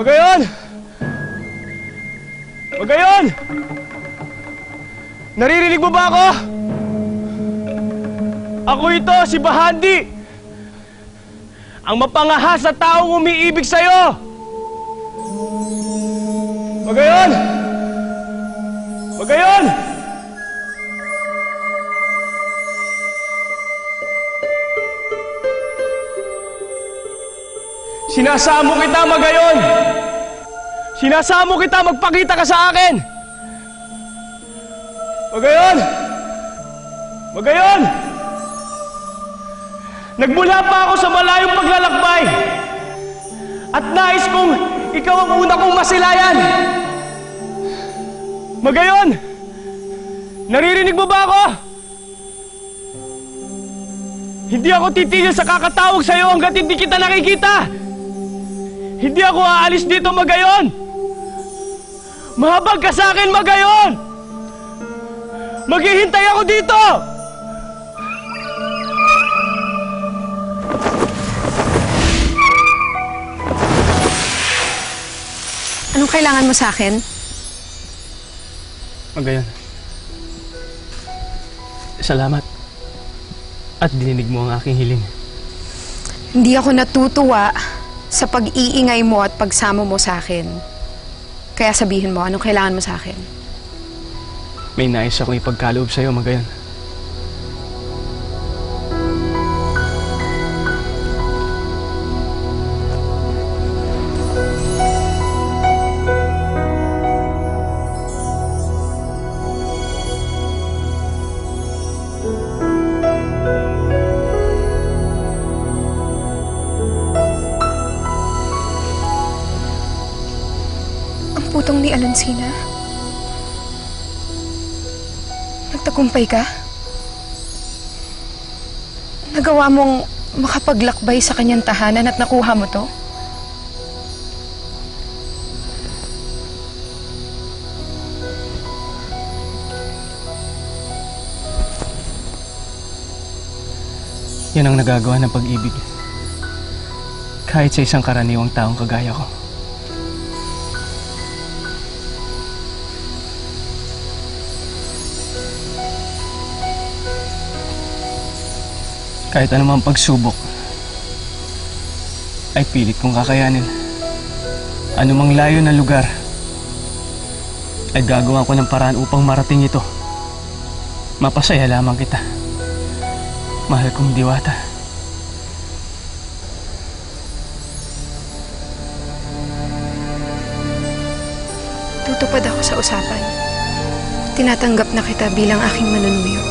Magayon! Magayon! Naririnig mo ba ako? Ako ito, si Bahandi! Ang mapangahas na taong umiibig sa'yo! Magayon! Magayon! Magayon! Sinasamo kita, Magayon! Sinasamo kita, magpakita ka sa akin! Magayon! Magayon! Nagmula pa ako sa malayong paglalakbay at nais kong ikaw ang una kong masilayan. Magayon! Naririnig mo ba ako? Hindi ako titigil sa kakatawag sa'yo hanggat hindi kita nakikita. Hindi ako aalis dito, Magayon! Mahabag ka sa akin, Magayon! Maghihintay ako dito! Anong kailangan mo sa akin? Magayon. Salamat. At dininig mo ang aking hiling. Hindi ako natutuwa sa pag-iingay mo at pagsamo mo sa akin. Kaya sabihin mo, anong kailangan mo sa akin? May nais akong ipagkaloob sa'yo, Magayon. Putong ni Alonsina? Nagtagumpay ka? Nagawa mong makapaglakbay sa kanyang tahanan at nakuha mo to? Yan ang nagagawa ng pag-ibig. Kahit sa isang karaniwang taong kagaya ko. Kahit anumang pagsubok, ay pilit kong kakayanin. Anumang layo na lugar, ay gagawa ko ng paraan upang marating ito. Mapasaya lamang kita. Mahal kong diwata. Tutupad ako sa usapan. Tinatanggap na kita bilang aking manunuyo.